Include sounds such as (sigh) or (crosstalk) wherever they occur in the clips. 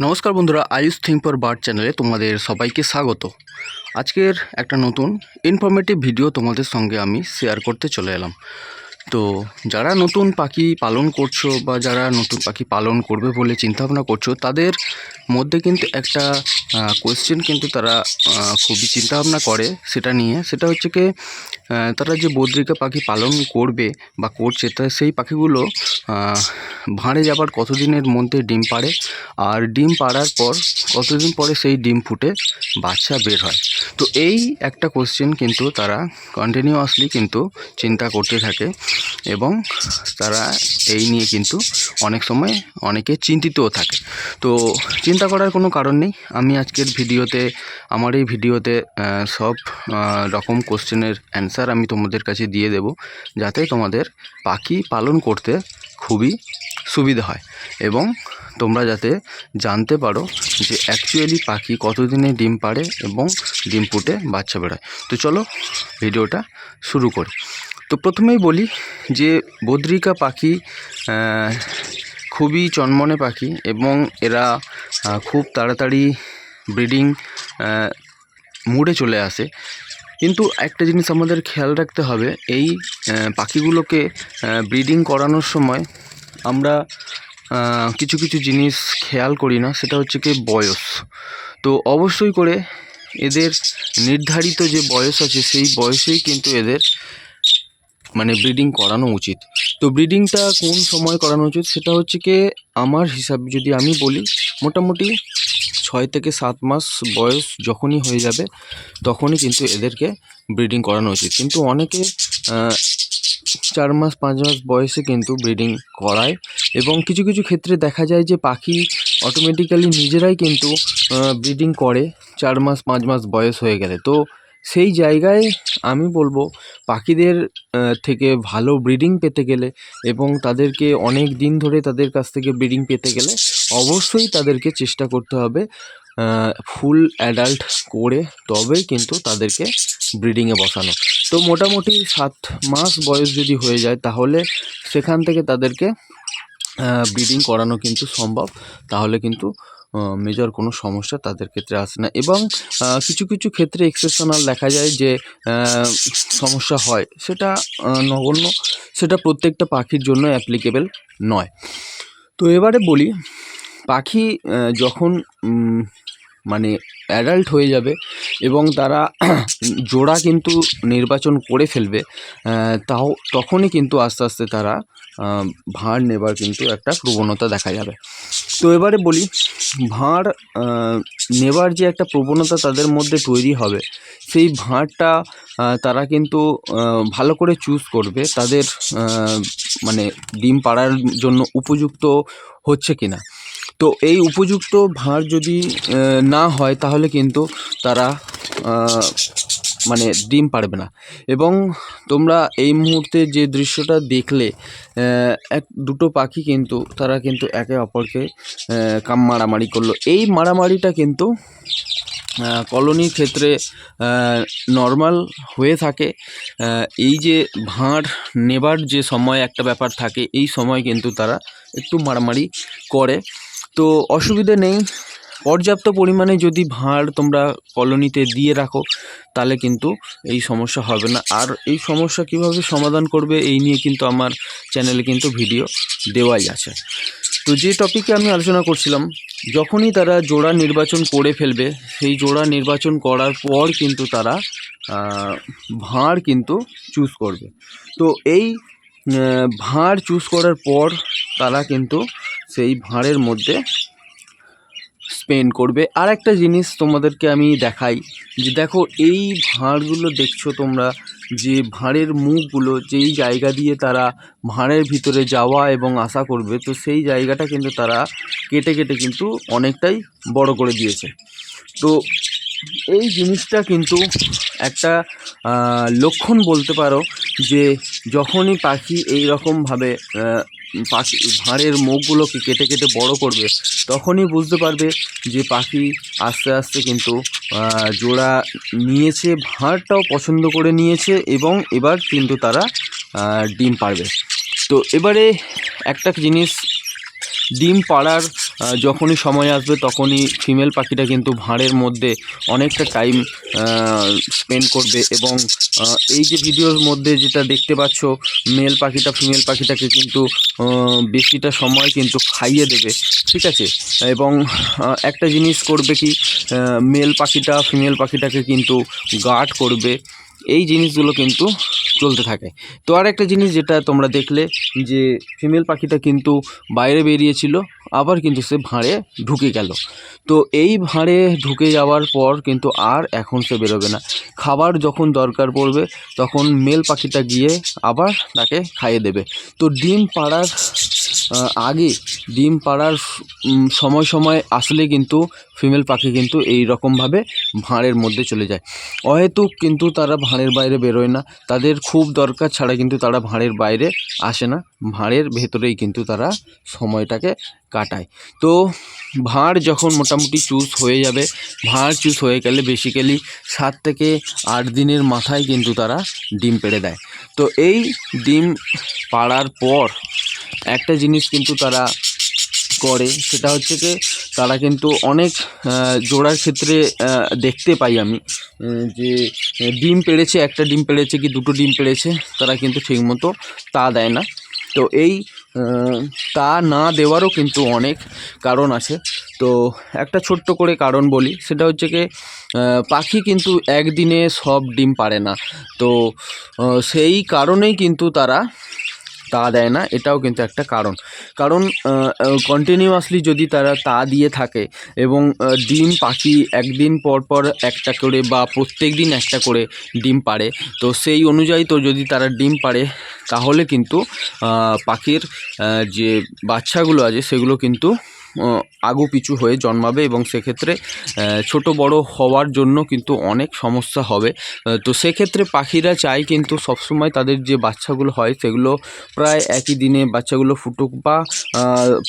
নমস্কার বন্ধুরা, Ayush think for bird চ্যানেলে তোমাদের সবাইকে স্বাগত। আজকের একটা নতুন ইনফরমেটিভ ভিডিও তোমাদের সঙ্গে আমি শেয়ার করতে চলে এলাম। তো যারা নতুন পাখি পালন করছ বা যারা নতুন পাখি পালন করবে বলে চিন্তাভাবনা করছ, তাদের মধ্যে কিন্তু একটা কোয়েশ্চেন কিন্তু তারা খুবই চিন্তাভাবনা করে সেটা নিয়ে। সেটা হচ্ছে কি তারা যে বদ্রিকা পাখি পালন করবে বা করছে, তা সেই পাখিগুলো ভাঁড়ে যাবার কতদিনের মধ্যে ডিম পাড়ে? আর ডিম পাড়ার পর, কতদিন পরে সেই ডিম ফুটে? বাচ্চা বের হয়। তো এই একটা কোশ্চেন কিন্তু তারা কন্টিনিউয়াসলি কিন্তু চিন্তা করতে থাকে এবং তারা এই নিয়ে কিন্তু অনেক সময় অনেকে চিন্তিতও থাকে। তো চিন্তা করার কোনো কারণ নেই। আমি আজকের ভিডিওতে, আমার এই ভিডিওতে সব রকম কোশ্চেনের অ্যান্সার আমি তোমাদের কাছে দিয়ে দেব যাতে তোমাদের পাখি পালন করতে খুবই সুবিধা হয় এবং তোমরা যাতে জানতে পারো যে অ্যাকচুয়ালি পাখি কতদিনে ডিম পাড়ে এবং ডিম ফুটে বাচ্চা বেরোয় তো চলো ভিডিওটা শুরু করি। তো প্রথমেই বলি যে বদ্রিকা পাখি খুবই চনমনে পাখি এবং এরা খুব তাড়াতাড়ি ব্রিডিং মুডে চলে আসে। কিন্তু একটা জিনিস আমাদের খেয়াল রাখতে হবে, এই পাখিগুলোকে ব্রিডিং করানোর সময় আমরা কিছু কিছু জিনিস খেয়াল করি না, সেটা হচ্ছে কি বয়স। তো অবশ্যই করে এদের নির্ধারিত যে বয়স আছে, সেই বয়সেই কিন্তু এদের মানে ব্রিডিং করানো উচিত। তো ব্রিডিংটা কোন সময় করানো উচিত, সেটা হচ্ছে কি আমার হিসাবে যদি আমি বলি, মোটামুটি ছয় থেকে সাত মাস বয়স যখনই হয়ে যাবে, তখনই কিন্তু এদেরকে ব্রিডিং করানো উচিত। কিন্তু অনেকে চার মাস, পাঁচ মাস বয়সে কিন্তু ব্রিডিং করায়। এবং কিছু কিছু ক্ষেত্রে দেখা যায় যে পাখি অটোমেটিক্যালি নিজেরাই কিন্তু ব্রিডিং করে, চার মাস, পাঁচ মাস বয়স হয়ে গেলে। তো সেই জায়গায় আমি বলব, পাখিদের থেকে ভালো ব্রিডিং পেতে গেলে এবং তাদেরকে অনেক দিন ধরে তাদের কাছ থেকে ব্রিডিং পেতে গেলে অবশ্যই তাদেরকে চেষ্টা করতে হবে ফুল অ্যাডাল্ট করে তবেই কিন্তু তাদেরকে ব্রিডিংয়ে বসানো। তো মোটামুটি সাত মাস বয়স যদি হয়ে যায়, তাহলে সেখান থেকে তাদেরকে ব্রিডিং করানো কিন্তু সম্ভব। তাহলে কিন্তু মেজর কোনো সমস্যা তাদের ক্ষেত্রে আসে না। এবং কিছু কিছু ক্ষেত্রে এক্সেপশনাল দেখা যায় যে সমস্যা হয়। সেটা নগণ্য। সেটা প্রত্যেকটা পাখির জন্য অ্যাপ্লিকেবল নয়। তো এবারে বলি, পাখি যখন মানে অ্যাডাল্ট হয়ে যাবে এবং তারা জোড়া কিন্তু নির্বাচন করে ফেলবে তাও তখনই কিন্তু আস্তে আস্তে তারা ভাঁড় নেবার কিন্তু একটা প্রবণতা দেখা যাবে। তো এবারে বলি, ভাঁড় নেবার যে একটা প্রবণতা তাদের মধ্যে তৈরি হবে, সেই ভাঁড়টা তারা কিন্তু ভালো করে চুজ করবে তাদের মানে ডিম পাড়ার জন্য উপযুক্ত হচ্ছে কিনা। তো এই উপযুক্ত ভাঁড় যদি না হয়, তাহলে কিন্তু তারা মানে ডিম পারবে না। এবং তোমরা এই মুহূর্তে যে দৃশ্যটা দেখলে এক, দুটো পাখি কিন্তু, তারা কিন্তু একে অপরকে কাম মারামারি করল। এই মারামারিটা কিন্তু কলোনির ক্ষেত্রে নর্মাল হয়ে থাকে। এই যে ভাঁড় নেবার যে সময় একটা ব্যাপার থাকে, এই সময় কিন্তু তারা একটু মারামারি করে। তো অসুবিধে নেই। পর্যাপ্ত পরিমাণে যদি ভাঁড় তোমরা কলোনিতে দিয়ে রাখো, তাহলে কিন্তু এই সমস্যা হবে না। আর এই সমস্যা কীভাবে সমাধান করবে, এই নিয়ে কিন্তু আমার চ্যানেলে কিন্তু ভিডিও দেওয়াই আছে। তো যে টপিকে আমি আলোচনা করছিলাম, যখনই তারা জোড়া নির্বাচন করে ফেলবে, সেই জোড়া নির্বাচন করার পর কিন্তু তারা ভাঁড় কিন্তু চুজ করবে। তো এই ভাঁড় চুজ করার পর তারা কিন্তু সেই ভাঁড়ের মধ্যে স্পেন্ড করবে। আর একটা জিনিস তোমাদেরকে আমি দেখাই, যে দেখো এই ভাঁড়গুলো দেখছ তোমরা, যে ভাঁড়ের মুখগুলো যেই জায়গা দিয়ে তারা ভাঁড়ের ভিতরে যাওয়া এবং আসা করবে, তো সেই জায়গাটা কিন্তু তারা কেটে কেটে কিন্তু অনেকটাই বড় করে দিয়েছে। তো এই জিনিসটা কিন্তু একটা লক্ষণ বলতে পারো যে যখনই পাখি এই রকমভাবে পাখি, ভাঁড়ের মুখগুলোকে কেটে কেটে বড় করবে, তখনই বুঝতে পারবে যে পাখি আস্তে আস্তে কিন্তু জোড়া নিয়েছে, ভাঁড়টাও পছন্দ করে নিয়েছে এবং এবার কিন্তু তারা ডিম পারবে তো এবারে একটা জিনিস, ডিম পাড়ার যখনই সময় আসবে তখনই ফিমেল পাখিটা কিন্তু ভাঁড়ের মধ্যে অনেকটা টাইম স্পেন্ড করবে এবং এই যে ভিডিওর মধ্যে যেটা দেখতে পাচ্ছ মেল পাখিটা ফিমেল পাখিটাকে কিন্তু বেশিটা সময় কিন্তু খাইয়ে দেবে, ঠিক আছে? এবং একটা জিনিস করবে কি মেল পাখিটা ফিমেল পাখিটাকে কিন্তু গার্ড করবে এই জিনিসগুলো কিন্তু চলতে থাকে। তো আর একটা জিনিস যেটা তোমরা দেখলে যে ফিমেল পাখিটা কিন্তু বাইরে বেরিয়েছিল, আবার কিন্তু সে ভাঁড়ে ঢুকে গেল। তো এই ভাঁড়ে ঢুকে যাওয়ার পর কিন্তু আর এখন সে বেরোবে না। খাবার যখন দরকার পড়বে, তখন মেল পাখিটা গিয়ে আবার তাকে খাইয়ে দেবে। তো ডিম পাড়ার আগে ডিম পাড়ার সময় সময় আসলে কিন্তু ফিমেল পাখি কিন্তু এই রকমভাবে ভাঁড়ের মধ্যে চলে যায়। অহেতুক কিন্তু তারা ভাঁড়ের বাইরে বেরোয় না। তাদের খুব দরকার ছাড়া কিন্তু তারা ভাঁড়ের বাইরে আসে না। ভাঁড়ের ভেতরেই কিন্তু তারা সময়টাকে কাটায়। তো ভাঁড় যখন মোটামুটি চুজ হয়ে যাবে, ভাঁড় চুজ হয়ে গেলে বেসিক্যালি সাত থেকে আট দিনের মাথায় কিন্তু তারা ডিম পেড়ে দেয়। তো এই ডিম পাড়ার পর একটা জিনিস কিন্তু তারা করে, সেটা হচ্ছে কি তারা কিন্তু অনেক জোড়ার ক্ষেত্রে দেখতে পাই আমি যে ডিম পেড়েছে, একটা ডিম পেড়েছে কি দুটো ডিম পেড়েছে, তারা কিন্তু ঠিকমতো তা দেয় না। তো এই তা না দেওয়ারও কিন্তু অনেক কারণ আছে। তো একটা ছোট্ট করে কারণ বলি, সেটা হচ্ছে কি পাখি কিন্তু একদিনে সব ডিম পারে না। তো সেই কারণেই কিন্তু তারা তা দেয় না, এটাও কিন্তু একটা কারণ। কারণ কন্টিনিউয়াসলি যদি তারা তা দিয়ে থাকে এবং ডিম পাখি একদিন পর পর একটা করে বা প্রত্যেক দিন একটা করে ডিম পারে তো সেই অনুযায়ী তো যদি তারা ডিম পারে তাহলে কিন্তু পাখির যে বাচ্চাগুলো আছে সেগুলো কিন্তু আহ, আগু পিছু হয়ে জন্মাবে এবং সেক্ষেত্রে ছোট বড় হওয়ার জন্য কিন্তু অনেক সমস্যা হবে। তো সেক্ষেত্রে পাখিরা চায় কিন্তু সবসময় তাদের যে বাচ্চাগুলো হয় সেগুলো প্রায় একই দিনে বাচ্চাগুলো ফুটুক বা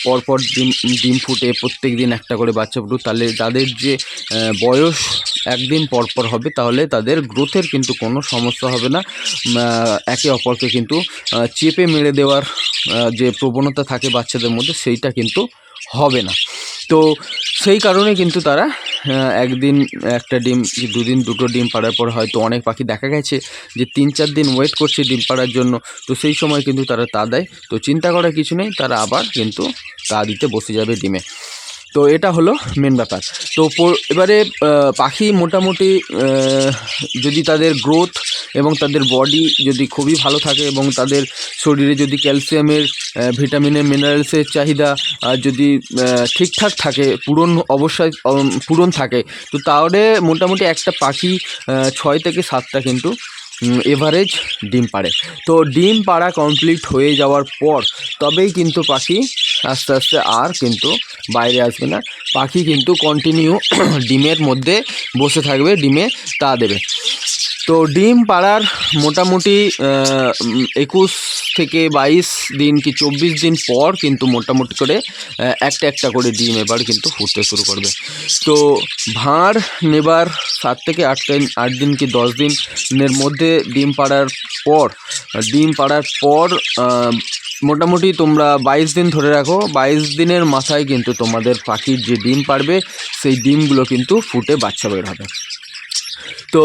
পরপর ডিম ডিম ফুটে প্রত্যেক দিন একটা করে বাচ্চা ফুটুক তাহলে তাদের যে বয়স একদিন পর পর হবে তাহলে তাদের গ্রোথের কিন্তু কোনো সমস্যা হবে না। একে অপরকে কিন্তু চেপে মেরে দেওয়ার যে প্রবণতা থাকে বাচ্চাদের মধ্যে সেইটা কিন্তু হবে না। তো সেই কারণে কিন্তু তারা একদিন একটা ডিম, দুদিন দুটো ডিম পাড়ার পর হয়তো অনেক পাখি দেখা গেছে যে তিন চার দিন ওয়েট করছে ডিম পাড়ার জন্য। তো সেই সময় কিন্তু তারা তা দেয়। তো চিন্তা করার কিছু নেই, তারা আবার কিন্তু তা দিতে বসে যাবে ডিমে। তো এটা হলো মেন ব্যাপার। তো এবারে পাখি মোটামুটি যদি তাদের গ্রোথ এবং তাদের বডি যদি খুবই ভালো থাকে এবং তাদের শরীরে যদি ক্যালসিয়ামের ভিটামিনের মিনারেলসের চাহিদা যদি ঠিকঠাক থাকে, পূরণ অবশ্যই পূরণ থাকে, তো তাহলে মোটামুটি একটা পাখি ছয় থেকে সাতটা কিন্তু এভারেজ ডিম পাড়ে। তো ডিম পাড়া কমপ্লিট হয়ে যাওয়ার পর তবেই কিন্তু পাখি আস্তে আস্তে আর কিন্তু বাইরে আসবে না। পাখি কিন্তু কন্টিনিউ (clears throat) ডিমের মধ্যে বসে থাকবে, ডিমে তা দেবে। তো ডিম পাড়ার মোটামুটি একুশ থেকে বাইশ দিন কি চব্বিশ দিন পর কিন্তু মোটামুটি করে একটা একটা করে ডিম এবার কিন্তু ফুটতে শুরু করবে। তো ভাঁড় নেবার সাত থেকে আট দিন আট দিন কি দশ দিনের মধ্যে ডিম পাড়ার পর, ডিম পাড়ার পর মোটামুটি তোমরা বাইশ দিন ধরে রাখো। বাইশ দিনের মাথায় কিন্তু তোমাদের পাখির যে ডিম পারবে সেই ডিমগুলো কিন্তু ফুটে বাচ্চা বের হবে। তো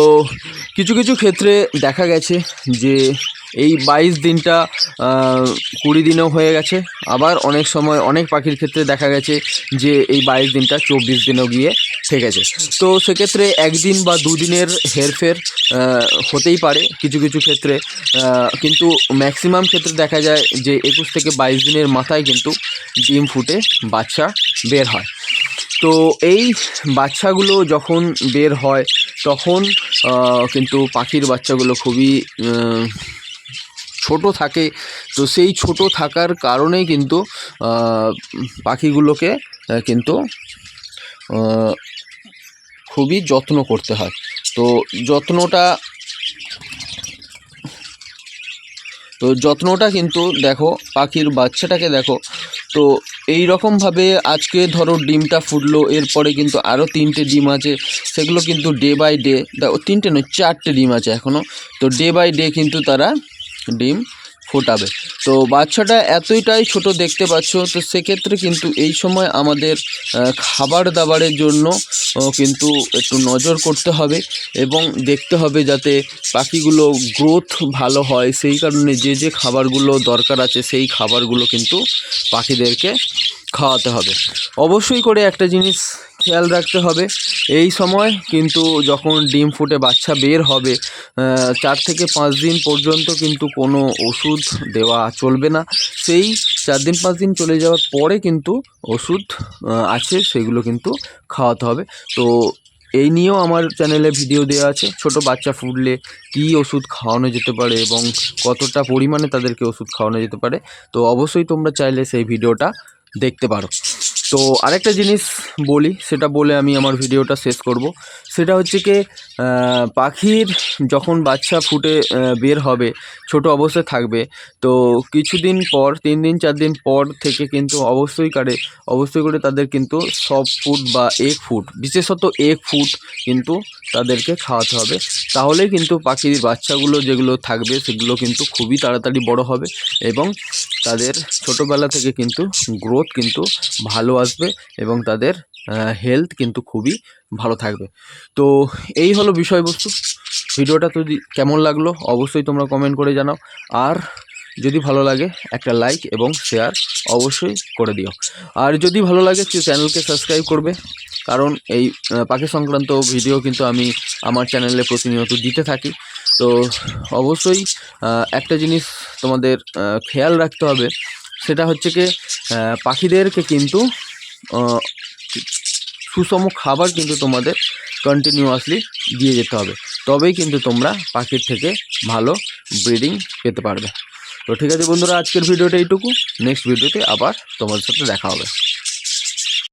কিছু কিছু ক্ষেত্রে দেখা গেছে যে এই বাইশ দিনটা কুড়ি দিনও হয়ে গেছে। আবার অনেক সময় অনেক পাখির ক্ষেত্রে দেখা গেছে যে এই বাইশ দিনটা চব্বিশ দিনেও গিয়ে থেকেছে। তো সেক্ষেত্রে একদিন বা দুদিনের হেরফের হতেই পারে কিছু কিছু ক্ষেত্রে। কিন্তু ম্যাক্সিমাম ক্ষেত্রে দেখা যায় যে একুশ থেকে বাইশ দিনের মাথায় কিন্তু ডিম ফুটে বাচ্চা বের হয়। তো এই বাচ্চাগুলো যখন বের হয়, তখন কিন্তু পাখির বাচ্চাগুলো খুবই ছোট থাকে। তো সেই ছোট থাকার কারণেই কিন্তু পাখিগুলোকে কিন্তু খুবই যত্ন করতে হয়। তো যত্নটা তো যত্নটা কিন্তু দেখো পাখির বাচ্চাটাকে দেখো। তো এই রকমভাবে আজকে ধরো ডিমটা ফুটলো, এরপরে কিন্তু আরও তিনটে ডিম আছে, সেগুলো কিন্তু ডে বাই ডে তিনটে নয়, চারটে ডিম আছে এখনও তো ডে বাই ডে কিন্তু তারা ডিম ফোটাবে। তো বাচ্চাটা এতটাই ছোট দেখতে পাচ্ছ, তো সেক্ষেত্রে কিন্তু এই সময় আমাদের খাবার দাবারের জন্য কিন্তু একটু নজর করতে হবে এবং দেখতে হবে যাতে পাখিগুলো গ্রোথ ভালো হয়। সেই কারণে যে যে খাবারগুলো দরকার আছে, সেই খাবারগুলো কিন্তু পাখিদেরকে খাওয়াতে হবে। অবশ্যই করে একটা জিনিস খেয়াল রাখতে হবে। এই সময় কিন্তু যখন ডিম ফুটে বাচ্চা বের হবে চার থেকে পাঁচ দিন পর্যন্ত কিন্তু কোনো ওষুধ দেওয়া চলবে না। সেই চার দিন, পাঁচ দিন চলে যাওয়ার পরে কিন্তু ওষুধ আছে, সেগুলো কিন্তু খাওয়াতে হবে। তো এই নিয়েও আমার চ্যানেলে ভিডিও দেওয়া আছে। ছোট বাচ্চা ফুটলে কী ওষুধ খাওয়ানো যেতে পারে এবং কতটা পরিমাণে তাদেরকে ওষুধ খাওয়ানো যেতে পারে। তো অবশ্যই তোমরা চাইলে সেই ভিডিওটা দেখতে পারো। তো আরেকটা জিনিস বলি, সেটা বলে আমি আমার ভিডিওটা শেষ করব। সেটা হচ্ছে কি পাখির যখন বাচ্চা ফুটে বের হবে, ছোট অবস্থায় থাকবে, তো কিছুদিন পর, তিন দিন, চার দিন পর থেকে কিন্তু অবশ্যই করে অবশ্যই করে তাদের কিন্তু সব ফুড বা এগ ফুট, বিশেষত এগ ফুট কিন্তু তাদেরকে খাওয়াতে হবে। তাহলেই কিন্তু পাখির বাচ্চাগুলো যেগুলো থাকবে, সেগুলো কিন্তু খুবই তাড়াতাড়ি বড় হবে এবং তাদের ছোটোবেলা থেকে কিন্তু গ্রোথ কিন্তু ভালো আসবে এবং তাদের হেলথ কিন্তু খুবই ভালো থাকবে। তো এই হলো বিষয়বস্তু। ভিডিওটা যদি কেমন লাগল, অবশ্যই তোমরা কমেন্ট করে জানাও। আর যদি ভালো লাগে, একটা লাইক এবং শেয়ার অবশ্যই করে দিও। আর যদি ভালো লাগে, সে চ্যানেলকে সাবস্ক্রাইব করবে। কারণ এই পাখি সংক্রান্ত ভিডিও কিন্তু আমি আমার চ্যানেলে প্রতিনিয়ত দিতে থাকি। তো অবশ্যই একটা জিনিস তোমাদের খেয়াল রাখতে হবে। সেটা হচ্ছে কি পাখিদেরকে কিন্তু সুষম খাবার কিন্তু তোমাদের কন্টিনিউয়াসলি দিয়ে যেতে হবে। তবেই কিন্তু তোমরা পাখির থেকে ভালো ব্রিডিং পেতে পারবে। তো ঠিক আছে বন্ধুরা, আজকের ভিডিওটা এইটুকু। নেক্সট ভিডিওতে আবার তোমাদের সাথে দেখা হবে।